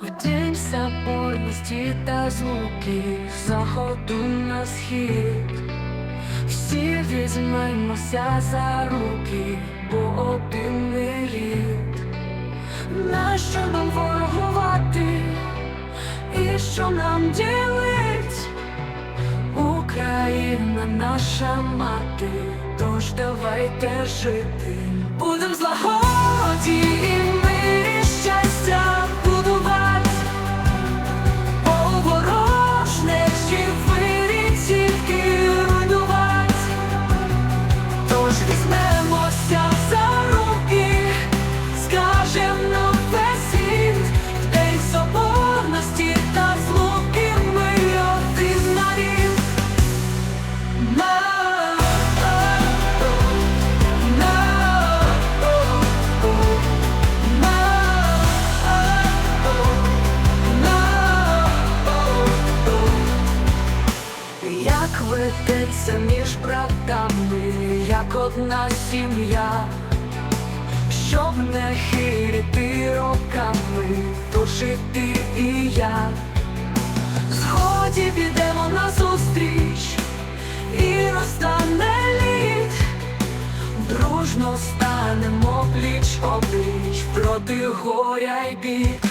В день соборності та звуки заходу на схід. Всі візьмемося за руки, бо один ми рід. Нащо нам ворогувати? І що нам ділить? Україна наша мати, тож давайте жити. Будем злагоді як ведеться між братами, як одна сім'я, щоб не хирити роками, то жити і я. Згоді підемо на зустріч проти горя й бід.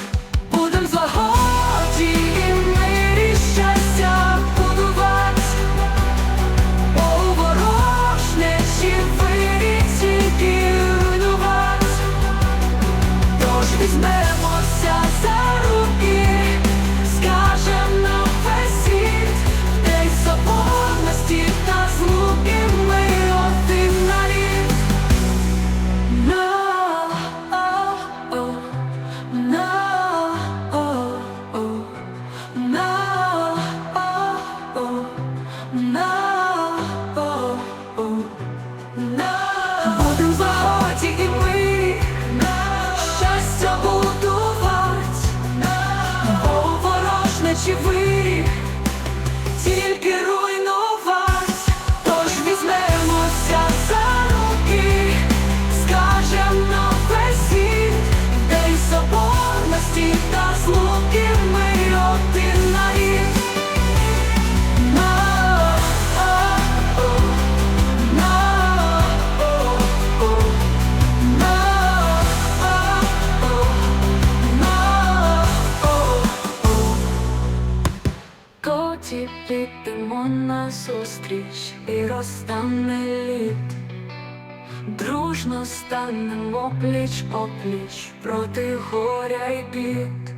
Будем злагоді і мирі щастя будувати. по ворожнечі вирі тільки руйнувати. Тож візьмемося за Коті підемо на зустріч і розтане лід. Дружно станемо пліч опліч проти горя й бід.